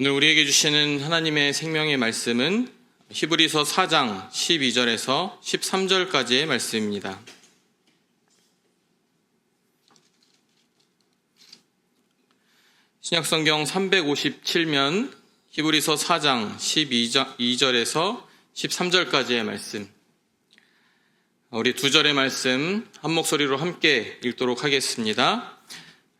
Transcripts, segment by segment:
오늘 우리에게 주시는 하나님의 생명의 말씀은 히브리서 4장 12절에서 13절까지의 말씀입니다. 신약성경 357면 히브리서 4장 12절에서 13절까지의 말씀. 우리 두 절의 말씀 한 목소리로 함께 읽도록 하겠습니다.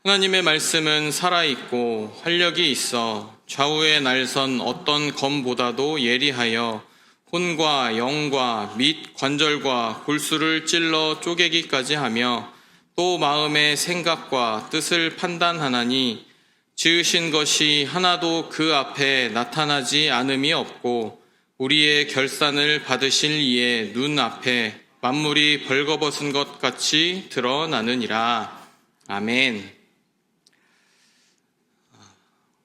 하나님의 말씀은 살아있고 활력이 있어 좌우의 날선 어떤 검보다도 예리하여 혼과 영과 및 관절과 골수를 찔러 쪼개기까지 하며 또 마음의 생각과 뜻을 판단하나니 지으신 것이 하나도 그 앞에 나타나지 않음이 없고 우리의 결산을 받으실 이의 눈 앞에 만물이 벌거벗은 것 같이 드러나느니라. 아멘.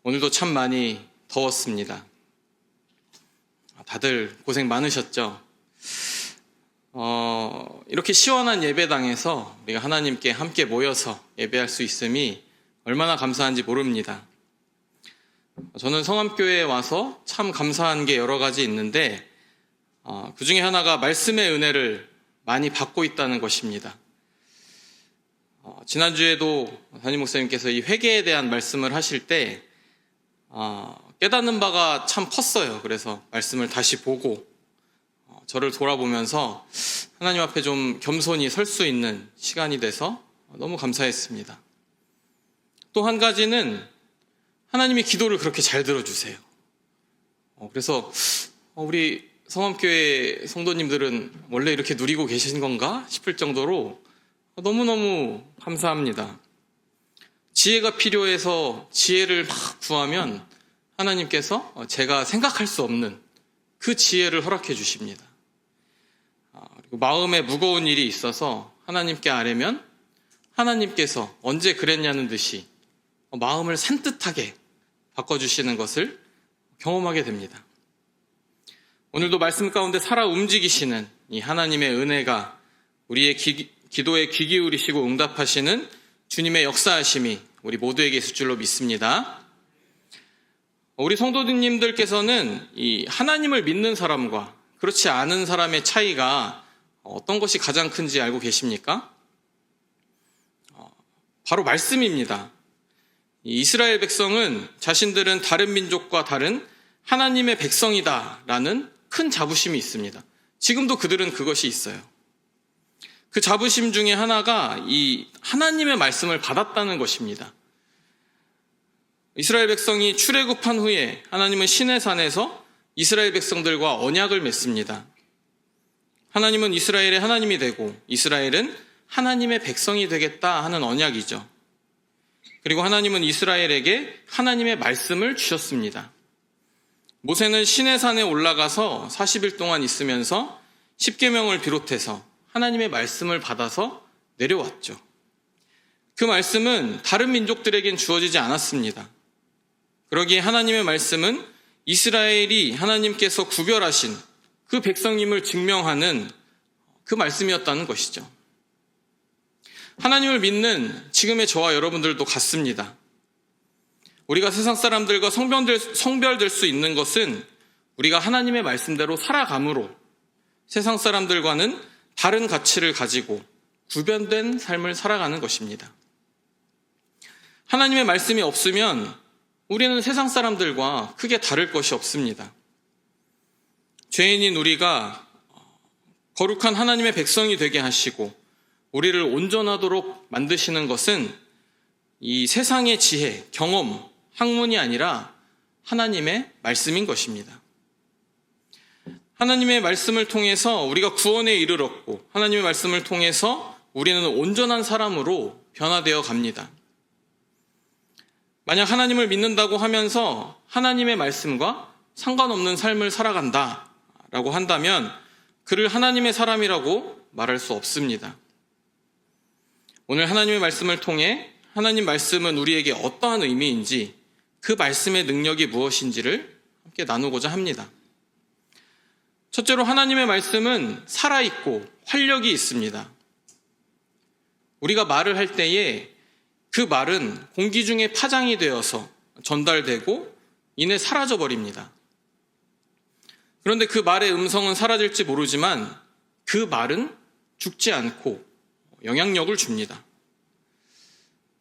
오늘도 참 많이 더웠습니다. 다들 고생 많으셨죠? 어, 이렇게 시원한 예배당에서 우리가 하나님께 함께 모여서 예배할 수 있음이 얼마나 감사한지 모릅니다. 저는 성암교회에 와서 참 감사한 게 여러 가지 있는데, 어, 그 중에 하나가 말씀의 은혜를 많이 받고 있다는 것입니다. 어, 지난주에도 담임 목사님께서 이 회개에 대한 말씀을 하실 때, 어, 깨닫는 바가 참 컸어요. 그래서 말씀을 다시 보고 어, 저를 돌아보면서 하나님 앞에 좀 겸손히 설 수 있는 시간이 돼서 너무 감사했습니다. 또 한 가지는 하나님이 기도를 그렇게 잘 들어주세요. 어, 그래서 어, 우리 성암교회 성도님들은 원래 이렇게 누리고 계신 건가 싶을 정도로 너무너무 감사합니다. 지혜가 필요해서 지혜를 막 구하면 하나님께서 제가 생각할 수 없는 그 지혜를 허락해 주십니다. 아, 그리고 마음에 무거운 일이 있어서 하나님께 아뢰면 하나님께서 언제 그랬냐는 듯이 마음을 산뜻하게 바꿔주시는 것을 경험하게 됩니다. 오늘도 말씀 가운데 살아 움직이시는 이 하나님의 은혜가 우리의 기, 기도에 귀 기울이시고 응답하시는 주님의 역사하심이 우리 모두에게 있을 줄로 믿습니다. 우리 성도님들께서는 이 하나님을 믿는 사람과 그렇지 않은 사람의 차이가 어떤 것이 가장 큰지 알고 계십니까? 어, 바로 말씀입니다. 이스라엘 백성은 자신들은 다른 민족과 다른 하나님의 백성이다라는 큰 자부심이 있습니다. 지금도 그들은 그것이 있어요. 그 자부심 중에 하나가 이 하나님의 말씀을 받았다는 것입니다. 이스라엘 백성이 출애굽한 후에 하나님은 신의 산에서 이스라엘 백성들과 언약을 맺습니다. 하나님은 이스라엘의 하나님이 되고 이스라엘은 하나님의 백성이 되겠다 하는 언약이죠. 그리고 하나님은 이스라엘에게 하나님의 말씀을 주셨습니다. 모세는 신의 산에 올라가서 40일 동안 있으면서 10계명을 비롯해서 하나님의 말씀을 받아서 내려왔죠. 그 말씀은 다른 민족들에겐 주어지지 않았습니다. 그러기에 하나님의 말씀은 이스라엘이 하나님께서 구별하신 그 백성임을 증명하는 그 말씀이었다는 것이죠. 하나님을 믿는 지금의 저와 여러분들도 같습니다. 우리가 세상 사람들과 성별될, 성별될 수 있는 것은 우리가 하나님의 말씀대로 살아감으로 세상 사람들과는 다른 가치를 가지고 구변된 삶을 살아가는 것입니다. 하나님의 말씀이 없으면 우리는 세상 사람들과 크게 다를 것이 없습니다. 죄인인 우리가 거룩한 하나님의 백성이 되게 하시고 우리를 온전하도록 만드시는 것은 이 세상의 지혜, 경험, 학문이 아니라 하나님의 말씀인 것입니다. 하나님의 말씀을 통해서 우리가 구원에 이르렀고 하나님의 말씀을 통해서 우리는 온전한 사람으로 변화되어 갑니다. 만약 하나님을 믿는다고 하면서 하나님의 말씀과 상관없는 삶을 살아간다 라고 한다면 그를 하나님의 사람이라고 말할 수 없습니다. 오늘 하나님의 말씀을 통해 하나님 말씀은 우리에게 어떠한 의미인지 그 말씀의 능력이 무엇인지를 함께 나누고자 합니다. 첫째로 하나님의 말씀은 살아있고 활력이 있습니다. 우리가 말을 할 때에 그 말은 공기 중에 파장이 되어서 전달되고 이내 사라져 버립니다. 그런데 그 말의 음성은 사라질지 모르지만 그 말은 죽지 않고 영향력을 줍니다.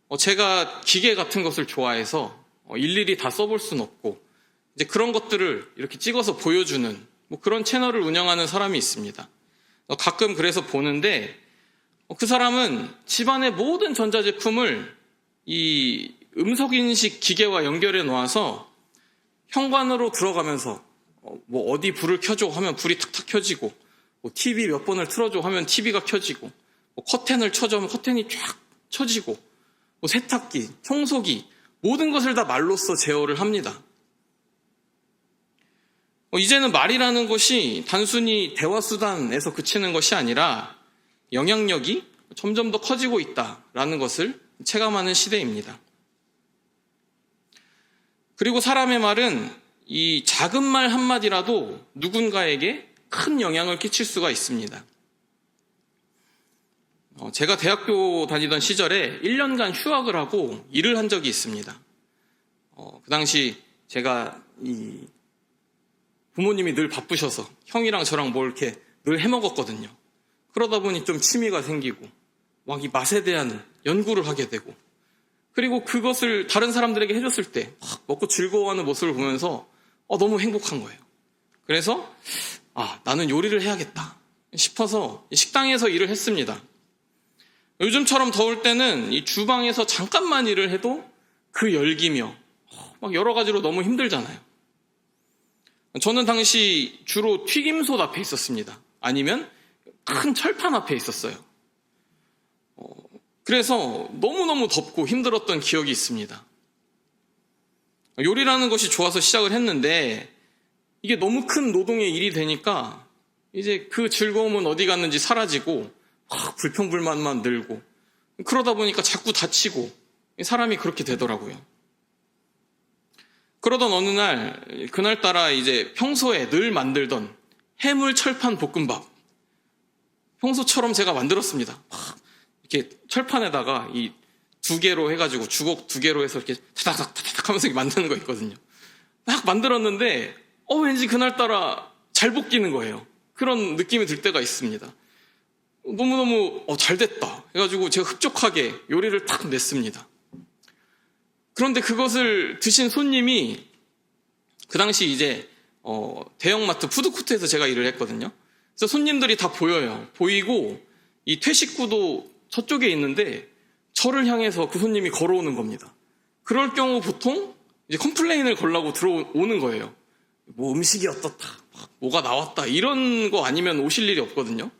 어, 제가 기계 같은 것을 좋아해서 어, 일일이 다 써볼 순 없고 이제 그런 것들을 이렇게 찍어서 보여주는 뭐 그런 채널을 운영하는 사람이 있습니다. 어, 가끔 그래서 보는데 어, 그 사람은 집안의 모든 전자제품을 이 음성인식 기계와 연결해 놓아서 현관으로 들어가면서 어, 뭐 어디 불을 켜줘 하면 불이 탁탁 켜지고 뭐 TV 몇 번을 틀어줘 하면 TV가 켜지고 뭐 커튼을 쳐줘 하면 커튼이 쫙 쳐지고 뭐 세탁기, 청소기 모든 것을 다 말로써 제어를 합니다. 어, 이제는 말이라는 것이 단순히 대화 수단에서 그치는 것이 아니라 영향력이 점점 더 커지고 있다라는 것을 체감하는 시대입니다. 그리고 사람의 말은 이 작은 말 한마디라도 누군가에게 큰 영향을 끼칠 수가 있습니다. 어, 제가 대학교 다니던 시절에 1년간 휴학을 하고 일을 한 적이 있습니다. 어, 그 당시 제가 이 부모님이 늘 바쁘셔서 형이랑 저랑 뭘 이렇게 늘 해먹었거든요. 그러다 보니 좀 취미가 생기고 막 이 맛에 대한 연구를 하게 되고 그리고 그것을 다른 사람들에게 해줬을 때막 먹고 즐거워하는 모습을 보면서 어, 너무 행복한 거예요. 그래서 아 나는 요리를 해야겠다 싶어서 식당에서 일을 했습니다. 요즘처럼 더울 때는 이 주방에서 잠깐만 일을 해도 그 열기며 막 여러 가지로 너무 힘들잖아요. 저는 당시 주로 튀김솥 앞에 있었습니다. 아니면 큰 철판 앞에 있었어요. 어, 그래서 너무너무 덥고 힘들었던 기억이 있습니다. 요리라는 것이 좋아서 시작을 했는데 이게 너무 큰 노동의 일이 되니까 이제 그 즐거움은 어디 갔는지 사라지고 아, 불평불만만 늘고 그러다 보니까 자꾸 다치고 사람이 그렇게 되더라고요. 그러던 어느 날 그날따라 이제 평소에 늘 만들던 해물 철판 볶음밥 평소처럼 제가 만들었습니다. 막 이렇게 철판에다가 이 두 개로 해가지고 주걱 두 개로 해서 이렇게 타닥닥 타닥 하면서 만드는 거 있거든요. 막 만들었는데 어 왠지 그날따라 잘 볶이는 거예요. 그런 느낌이 들 때가 있습니다. 너무너무 어, 잘 됐다 해가지고 제가 흡족하게 요리를 탁 냈습니다. 그런데 그것을 드신 손님이 그 당시 이제 어, 대형마트 푸드코트에서 제가 일을 했거든요. 그래서 손님들이 다 보여요. 보이고 이 퇴식구도 저쪽에 있는데 저를 향해서 그 손님이 걸어오는 겁니다. 그럴 경우 보통 이제 컴플레인을 걸라고 들어오는 거예요. 뭐 음식이 어떻다, 뭐가 나왔다 이런 거 아니면 오실 일이 없거든요.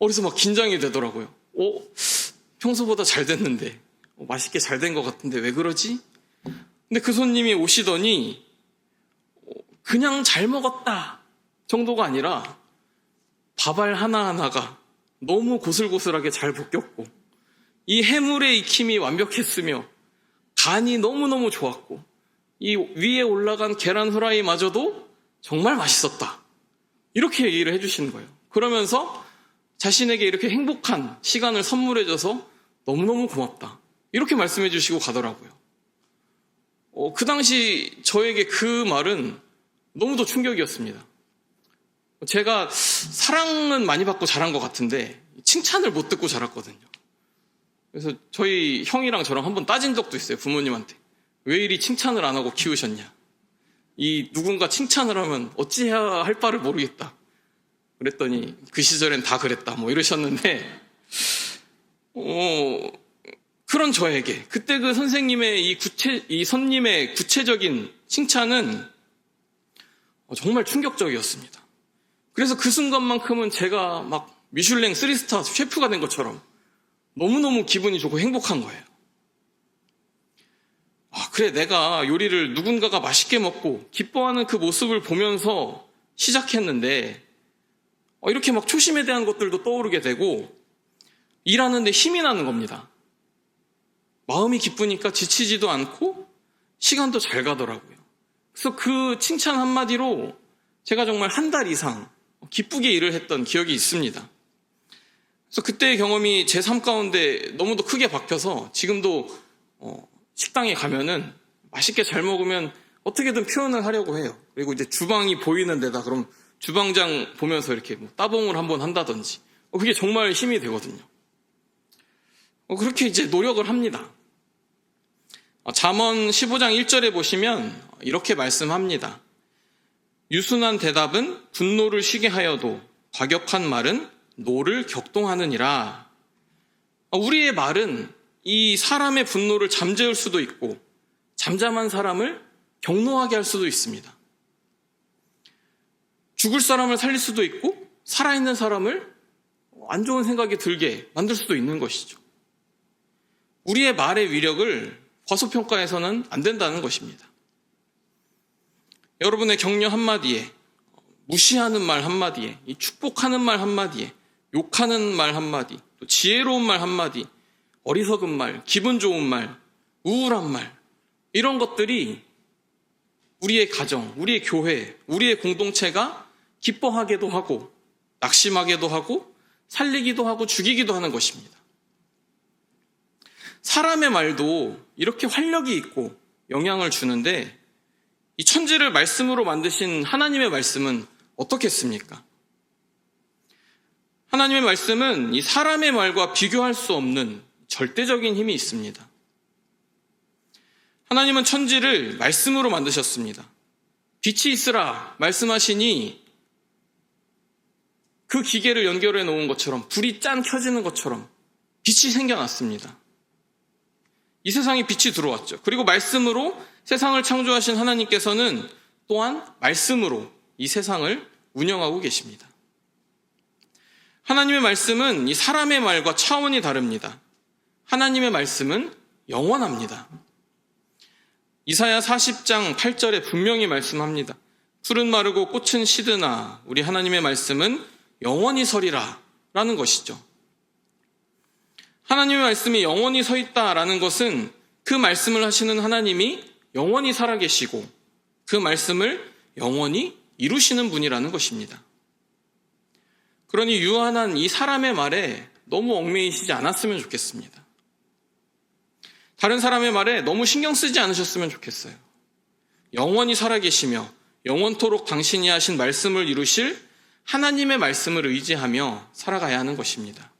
어디서 막 긴장이 되더라고요. 어, 평소보다 잘 됐는데 어, 맛있게 잘 된 것 같은데 왜 그러지? 근데 그 손님이 오시더니 어, 그냥 잘 먹었다 정도가 아니라 밥알 하나하나가 너무 고슬고슬하게 잘 볶였고 이 해물의 익힘이 완벽했으며 간이 너무너무 좋았고 이 위에 올라간 계란 후라이마저도 정말 맛있었다. 이렇게 얘기를 해주시는 거예요. 그러면서 자신에게 이렇게 행복한 시간을 선물해줘서 너무너무 고맙다. 이렇게 말씀해 주시고 가더라고요. 어, 그 당시 저에게 그 말은 너무도 충격이었습니다. 제가 사랑은 많이 받고 자란 것 같은데 칭찬을 못 듣고 자랐거든요. 그래서 저희 형이랑 저랑 한번 따진 적도 있어요. 부모님한테. 왜 이리 칭찬을 안 하고 키우셨냐. 이 누군가 칭찬을 하면 어찌해야 할 바를 모르겠다. 그랬더니 그 시절엔 다 그랬다. 뭐 이러셨는데, 어, 그런 저에게 그때 그 선생님의 이 구체, 이 선님의 구체적인 칭찬은 정말 충격적이었습니다. 그래서 그 순간만큼은 제가 막 미슐랭 3스타 셰프가 된 것처럼 너무너무 기분이 좋고 행복한 거예요. 아, 그래, 내가 요리를 누군가가 맛있게 먹고 기뻐하는 그 모습을 보면서 시작했는데, 어, 이렇게 막 초심에 대한 것들도 떠오르게 되고, 일하는데 힘이 나는 겁니다. 마음이 기쁘니까 지치지도 않고, 시간도 잘 가더라고요. 그래서 그 칭찬 한마디로 제가 정말 한 달 이상 기쁘게 일을 했던 기억이 있습니다. 그래서 그때의 경험이 제 삶 가운데 너무도 크게 박혀서 지금도 어, 식당에 가면은 맛있게 잘 먹으면 어떻게든 표현을 하려고 해요. 그리고 이제 주방이 보이는 데다 그럼 주방장 보면서 이렇게 뭐 따봉을 한번 한다든지 어, 그게 정말 힘이 되거든요. 어, 그렇게 이제 노력을 합니다. 어, 잠언 15장 1절에 보시면 이렇게 말씀합니다. 유순한 대답은 분노를 쉬게 하여도 과격한 말은 노를 격동하느니라. 어, 우리의 말은 이 사람의 분노를 잠재울 수도 있고 잠잠한 사람을 경노하게 할 수도 있습니다. 죽을 사람을 살릴 수도 있고 살아있는 사람을 안 좋은 생각이 들게 만들 수도 있는 것이죠. 우리의 말의 위력을 과소평가해서는 안 된다는 것입니다. 여러분의 격려 한마디에 무시하는 말 한마디에 이 축복하는 말 한마디에 욕하는 말 한마디 또 지혜로운 말 한마디 어리석은 말 기분 좋은 말 우울한 말 이런 것들이 우리의 가정 우리의 교회 우리의 공동체가 기뻐하게도 하고 낙심하게도 하고 살리기도 하고 죽이기도 하는 것입니다. 사람의 말도 이렇게 활력이 있고 영향을 주는데 이 천지를 말씀으로 만드신 하나님의 말씀은 어떻겠습니까? 하나님의 말씀은 이 사람의 말과 비교할 수 없는 절대적인 힘이 있습니다. 하나님은 천지를 말씀으로 만드셨습니다. 빛이 있으라 말씀하시니 그 기계를 연결해 놓은 것처럼 불이 짠 켜지는 것처럼 빛이 생겨났습니다. 이 세상에 빛이 들어왔죠. 그리고 말씀으로 세상을 창조하신 하나님께서는 또한 말씀으로 이 세상을 운영하고 계십니다. 하나님의 말씀은 이 사람의 말과 차원이 다릅니다. 하나님의 말씀은 영원합니다. 이사야 40장 8절에 분명히 말씀합니다. 풀은 마르고 꽃은 시드나 우리 하나님의 말씀은 영원히 서리라 라는 것이죠. 하나님의 말씀이 영원히 서 있다라는 것은 그 말씀을 하시는 하나님이 영원히 살아계시고 그 말씀을 영원히 이루시는 분이라는 것입니다. 그러니 유한한 이 사람의 말에 너무 얽매이시지 않았으면 좋겠습니다. 다른 사람의 말에 너무 신경 쓰지 않으셨으면 좋겠어요. 영원히 살아계시며 영원토록 당신이 하신 말씀을 이루실 하나님의 말씀을 의지하며 살아가야 하는 것입니다.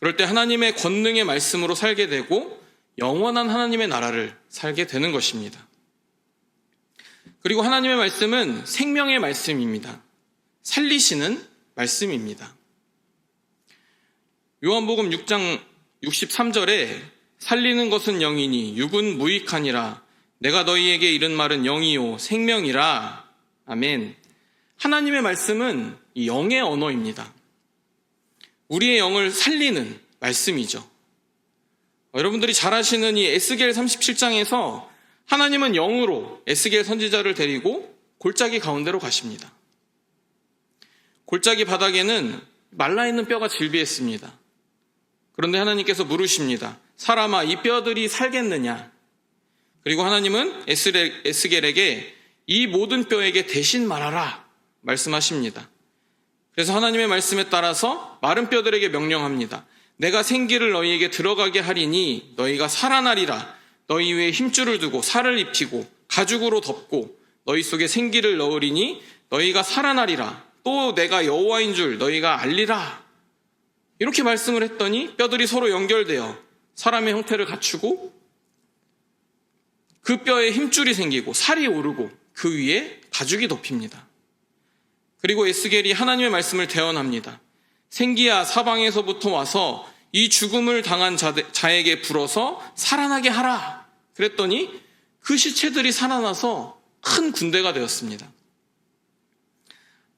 그럴 때 하나님의 권능의 말씀으로 살게 되고 영원한 하나님의 나라를 살게 되는 것입니다. 그리고 하나님의 말씀은 생명의 말씀입니다. 살리시는 말씀입니다. 요한복음 6장 63절에 살리는 것은 영이니 육은 무익하니라 내가 너희에게 이른 말은 영이요 생명이라 아멘. 하나님의 말씀은 이 영의 언어입니다. 우리의 영을 살리는 말씀이죠. 여러분들이 잘 아시는 이 에스겔 37장에서 하나님은 영으로 에스겔 선지자를 데리고 골짜기 가운데로 가십니다. 골짜기 바닥에는 말라있는 뼈가 질비했습니다. 그런데 하나님께서 물으십니다. 사람아, 이 뼈들이 살겠느냐? 그리고 하나님은 에스겔에게 이 모든 뼈에게 대신 말하라 말씀하십니다. 그래서 하나님의 말씀에 따라서 마른 뼈들에게 명령합니다. 내가 생기를 너희에게 들어가게 하리니 너희가 살아나리라. 너희 위에 힘줄을 두고 살을 입히고 가죽으로 덮고 너희 속에 생기를 넣으리니 너희가 살아나리라. 또 내가 여호와인 줄 너희가 알리라. 이렇게 말씀을 했더니 뼈들이 서로 연결되어 사람의 형태를 갖추고 그 뼈에 힘줄이 생기고 살이 오르고 그 위에 가죽이 덮입니다. 그리고 에스겔이 하나님의 말씀을 대언합니다. 생기야 사방에서부터 와서 이 죽음을 당한 자에게 불어서 살아나게 하라. 그랬더니 그 시체들이 살아나서 큰 군대가 되었습니다.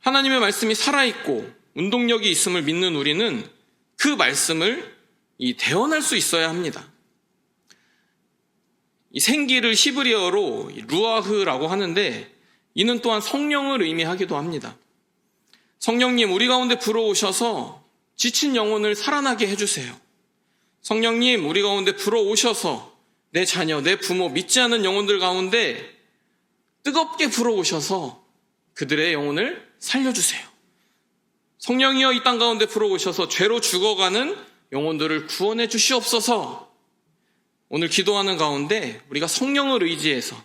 하나님의 말씀이 살아있고 운동력이 있음을 믿는 우리는 그 말씀을 이 대언할 수 있어야 합니다. 이 생기를 히브리어로 루아흐라고 하는데 이는 또한 성령을 의미하기도 합니다. 성령님, 우리 가운데 불어오셔서 지친 영혼을 살아나게 해주세요. 성령님, 우리 가운데 불어오셔서 내 자녀, 내 부모, 믿지 않는 영혼들 가운데 뜨겁게 불어오셔서 그들의 영혼을 살려주세요. 성령이여 이 땅 가운데 불어오셔서 죄로 죽어가는 영혼들을 구원해 주시옵소서 오늘 기도하는 가운데 우리가 성령을 의지해서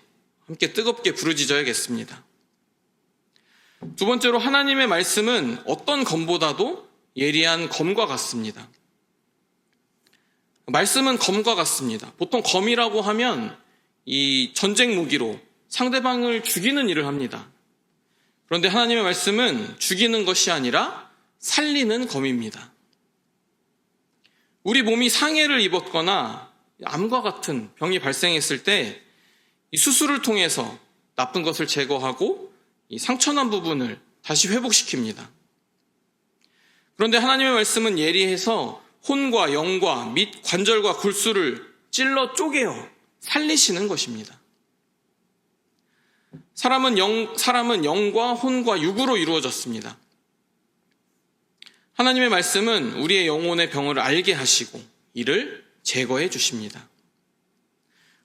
함께 뜨겁게 부르짖어야겠습니다. 두 번째로 하나님의 말씀은 어떤 검보다도 예리한 검과 같습니다. 말씀은 검과 같습니다. 보통 검이라고 하면 이 전쟁 무기로 상대방을 죽이는 일을 합니다. 그런데 하나님의 말씀은 죽이는 것이 아니라 살리는 검입니다. 우리 몸이 상해를 입었거나 암과 같은 병이 발생했을 때 수술을 통해서 나쁜 것을 제거하고 이 상처난 부분을 다시 회복시킵니다. 그런데 하나님의 말씀은 예리해서 혼과 영과 및 관절과 골수를 찔러 쪼개어 살리시는 것입니다. 사람은 영, 사람은 영과 혼과 육으로 이루어졌습니다. 하나님의 말씀은 우리의 영혼의 병을 알게 하시고 이를 제거해 주십니다.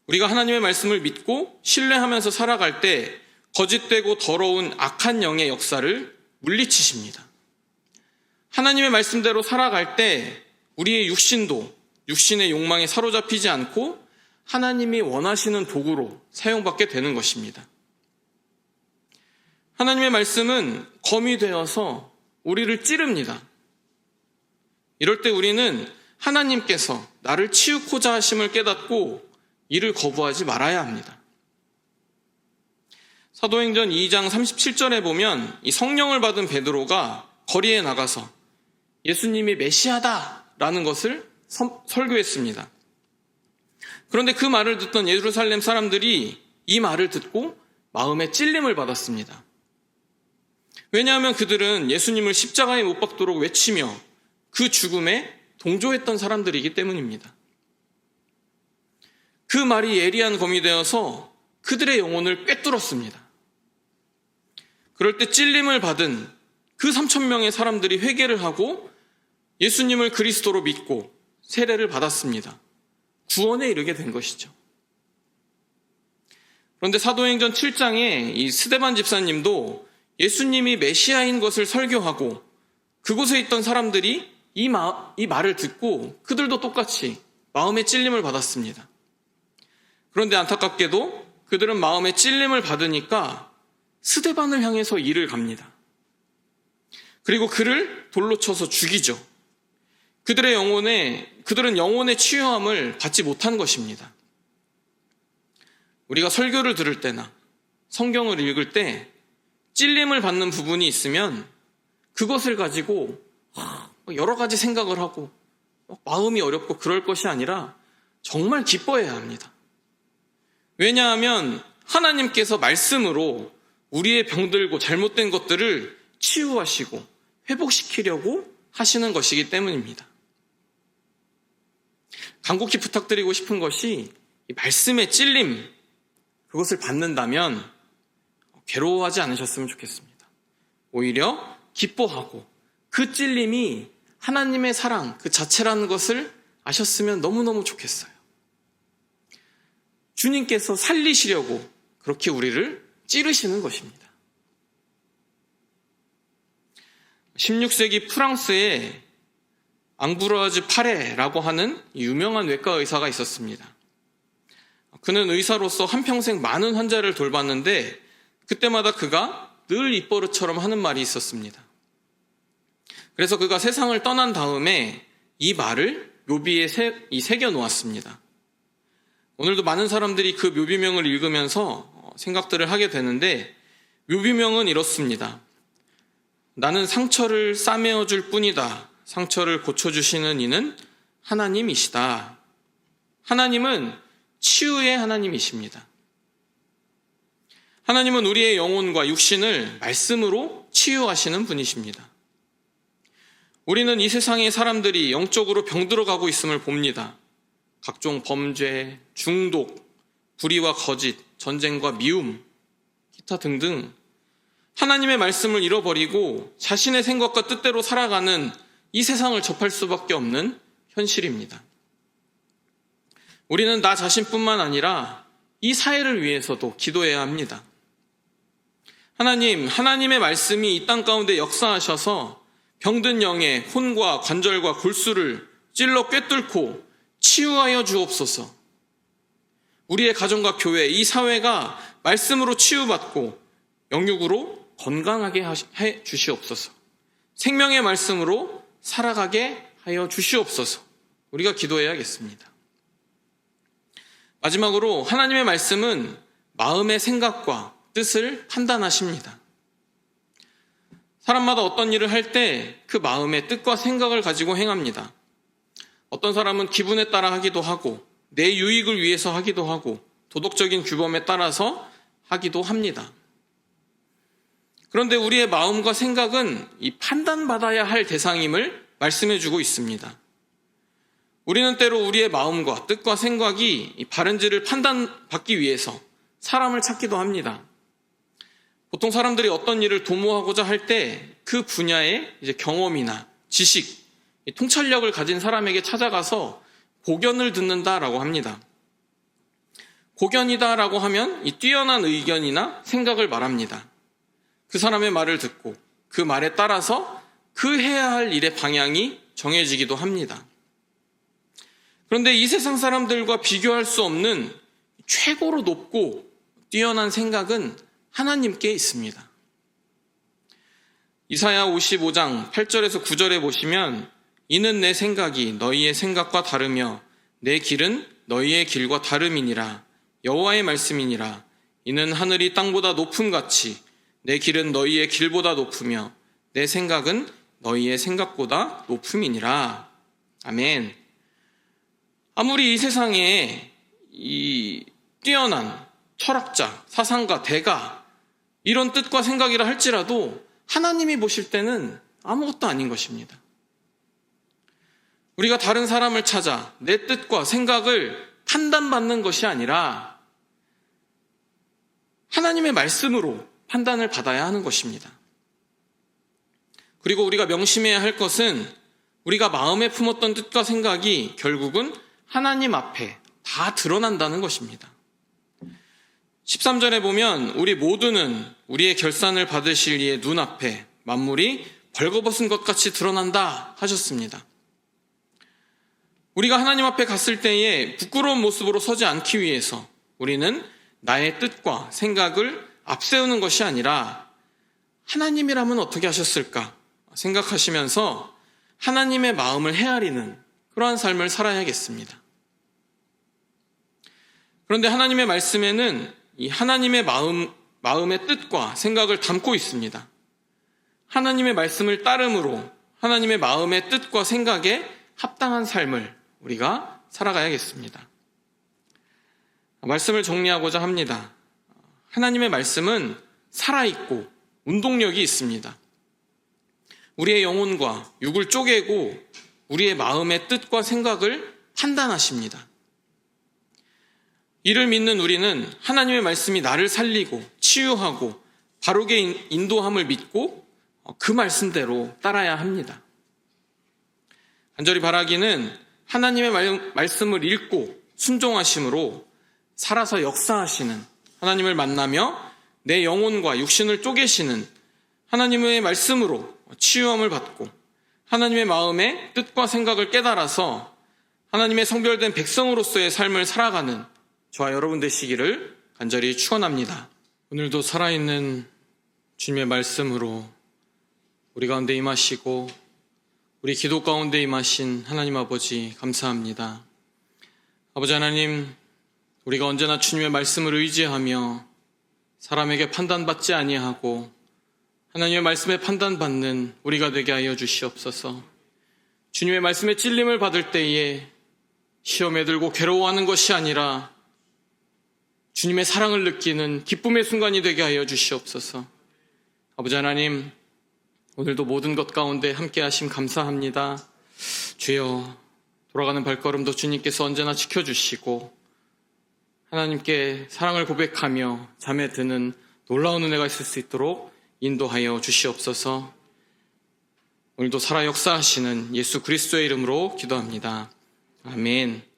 우리가 하나님의 말씀을 믿고 신뢰하면서 살아갈 때 거짓되고 더러운 악한 영의 역사를 물리치십니다. 하나님의 말씀대로 살아갈 때 우리의 육신도 육신의 욕망에 사로잡히지 않고 하나님이 원하시는 도구로 사용받게 되는 것입니다. 하나님의 말씀은 검이 되어서 우리를 찌릅니다. 이럴 때 우리는 하나님께서 나를 치우고자 하심을 깨닫고 이를 거부하지 말아야 합니다. 사도행전 2장 37절에 보면 이 성령을 받은 베드로가 거리에 나가서 예수님이 메시아다라는 것을 설교했습니다. 그런데 그 말을 듣던 예루살렘 사람들이 이 말을 듣고 마음에 찔림을 받았습니다. 왜냐하면 그들은 예수님을 십자가에 못 박도록 외치며 그 죽음에 동조했던 사람들이기 때문입니다. 그 말이 예리한 검이 되어서 그들의 영혼을 꿰뚫었습니다. 그럴 때 찔림을 받은 그 3천 명의 사람들이 회개를 하고 예수님을 그리스도로 믿고 세례를 받았습니다. 구원에 이르게 된 것이죠. 그런데 사도행전 7장에 이 스데반 집사님도 예수님이 메시아인 것을 설교하고 그곳에 있던 사람들이 이, 마, 이 말을 듣고 그들도 똑같이 마음의 찔림을 받았습니다. 그런데 안타깝게도 그들은 마음의 찔림을 받으니까 스데반을 향해서 일을 갑니다. 그리고 그를 돌로 쳐서 죽이죠. 그들의 영혼에, 그들은 영혼의 치유함을 받지 못한 것입니다. 우리가 설교를 들을 때나 성경을 읽을 때 찔림을 받는 부분이 있으면 그것을 가지고 여러 가지 생각을 하고 마음이 어렵고 그럴 것이 아니라 정말 기뻐해야 합니다. 왜냐하면 하나님께서 말씀으로 우리의 병들고 잘못된 것들을 치유하시고 회복시키려고 하시는 것이기 때문입니다. 간곡히 부탁드리고 싶은 것이 말씀의 찔림, 그것을 받는다면 괴로워하지 않으셨으면 좋겠습니다. 오히려 기뻐하고 그 찔림이 하나님의 사랑 그 자체라는 것을 아셨으면 너무너무 좋겠어요. 주님께서 살리시려고 그렇게 우리를 찌르시는 것입니다. 16세기 프랑스에 앙브로아즈 파레라고 하는 유명한 외과 의사가 있었습니다. 그는 의사로서 한평생 많은 환자를 돌봤는데 그때마다 그가 늘 입버릇처럼 하는 말이 있었습니다. 그래서 그가 세상을 떠난 다음에 이 말을 묘비에 새, 새겨 놓았습니다. 오늘도 많은 사람들이 그 묘비명을 읽으면서 생각들을 하게 되는데 묘비명은 이렇습니다. 나는 상처를 싸매어 줄 뿐이다. 상처를 고쳐주시는 이는 하나님이시다. 하나님은 치유의 하나님이십니다. 하나님은 우리의 영혼과 육신을 말씀으로 치유하시는 분이십니다. 우리는 이 세상의 사람들이 영적으로 병들어 가고 있음을 봅니다. 각종 범죄, 중독, 불의와 거짓, 전쟁과 미움, 기타 등등 하나님의 말씀을 잃어버리고 자신의 생각과 뜻대로 살아가는 이 세상을 접할 수밖에 없는 현실입니다. 우리는 나 자신뿐만 아니라 이 사회를 위해서도 기도해야 합니다. 하나님, 하나님의 말씀이 이 땅 가운데 역사하셔서 병든 영의 혼과 관절과 골수를 찔러 꿰뚫고 치유하여 주옵소서. 우리의 가정과 교회, 이 사회가 말씀으로 치유받고 영육으로 건강하게 해 주시옵소서. 생명의 말씀으로 살아가게 하여 주시옵소서. 우리가 기도해야겠습니다. 마지막으로 하나님의 말씀은 마음의 생각과 뜻을 판단하십니다. 사람마다 어떤 일을 할 때 그 마음의 뜻과 생각을 가지고 행합니다. 어떤 사람은 기분에 따라 하기도 하고 내 유익을 위해서 하기도 하고 도덕적인 규범에 따라서 하기도 합니다. 그런데 우리의 마음과 생각은 이 판단받아야 할 대상임을 말씀해 주고 있습니다. 우리는 때로 우리의 마음과 뜻과 생각이 이 바른지를 판단받기 위해서 사람을 찾기도 합니다. 보통 사람들이 어떤 일을 도모하고자 할 때 그 분야의 경험이나 지식, 이 통찰력을 가진 사람에게 찾아가서 고견을 듣는다라고 합니다. 고견이다라고 하면 이 뛰어난 의견이나 생각을 말합니다. 그 사람의 말을 듣고 그 말에 따라서 그 해야 할 일의 방향이 정해지기도 합니다. 그런데 이 세상 사람들과 비교할 수 없는 최고로 높고 뛰어난 생각은 하나님께 있습니다. 이사야 55장 8절에서 9절에 보시면 이는 내 생각이 너희의 생각과 다르며 내 길은 너희의 길과 다름이니라 여호와의 말씀이니라 이는 하늘이 땅보다 높음 같이 내 길은 너희의 길보다 높으며 내 생각은 너희의 생각보다 높음이니라 아멘. 아무리 이 세상에 이 뛰어난 철학자, 사상가, 대가 이런 뜻과 생각이라 할지라도 하나님이 보실 때는 아무것도 아닌 것입니다. 우리가 다른 사람을 찾아 내 뜻과 생각을 판단받는 것이 아니라 하나님의 말씀으로 판단을 받아야 하는 것입니다. 그리고 우리가 명심해야 할 것은 우리가 마음에 품었던 뜻과 생각이 결국은 하나님 앞에 다 드러난다는 것입니다. 13절에 보면 우리 모두는 우리의 결산을 받으실 이의 눈앞에 만물이 벌거벗은 것 같이 드러난다 하셨습니다. 우리가 하나님 앞에 갔을 때에 부끄러운 모습으로 서지 않기 위해서 우리는 나의 뜻과 생각을 앞세우는 것이 아니라 하나님이라면 어떻게 하셨을까 생각하시면서 하나님의 마음을 헤아리는 그러한 삶을 살아야겠습니다. 그런데 하나님의 말씀에는 이 하나님의 마음, 마음의 뜻과 생각을 담고 있습니다. 하나님의 말씀을 따름으로 하나님의 마음의 뜻과 생각에 합당한 삶을 우리가 살아가야겠습니다. 말씀을 정리하고자 합니다. 하나님의 말씀은 살아있고 운동력이 있습니다. 우리의 영혼과 육을 쪼개고 우리의 마음의 뜻과 생각을 판단하십니다. 이를 믿는 우리는 하나님의 말씀이 나를 살리고 치유하고 바르게 인도함을 믿고 그 말씀대로 따라야 합니다. 간절히 바라기는 하나님의 말씀을 읽고 순종하심으로 살아서 역사하시는 하나님을 만나며 내 영혼과 육신을 쪼개시는 하나님의 말씀으로 치유함을 받고 하나님의 마음의 뜻과 생각을 깨달아서 하나님의 성별된 백성으로서의 삶을 살아가는 저와 여러분 되시기를 간절히 축원합니다. 오늘도 살아있는 주님의 말씀으로 우리 가운데 임하시고 우리 기도 가운데 임하신 하나님 아버지 감사합니다. 아버지 하나님 우리가 언제나 주님의 말씀을 의지하며 사람에게 판단받지 아니하고 하나님의 말씀에 판단받는 우리가 되게 하여 주시옵소서. 주님의 말씀에 찔림을 받을 때에 시험에 들고 괴로워하는 것이 아니라 주님의 사랑을 느끼는 기쁨의 순간이 되게 하여 주시옵소서. 아버지 하나님, 오늘도 모든 것 가운데 함께 하심 감사합니다. 주여, 돌아가는 발걸음도 주님께서 언제나 지켜주시고, 하나님께 사랑을 고백하며 잠에 드는 놀라운 은혜가 있을 수 있도록 인도하여 주시옵소서. 오늘도 살아 역사하시는 예수 그리스도의 이름으로 기도합니다. 아멘.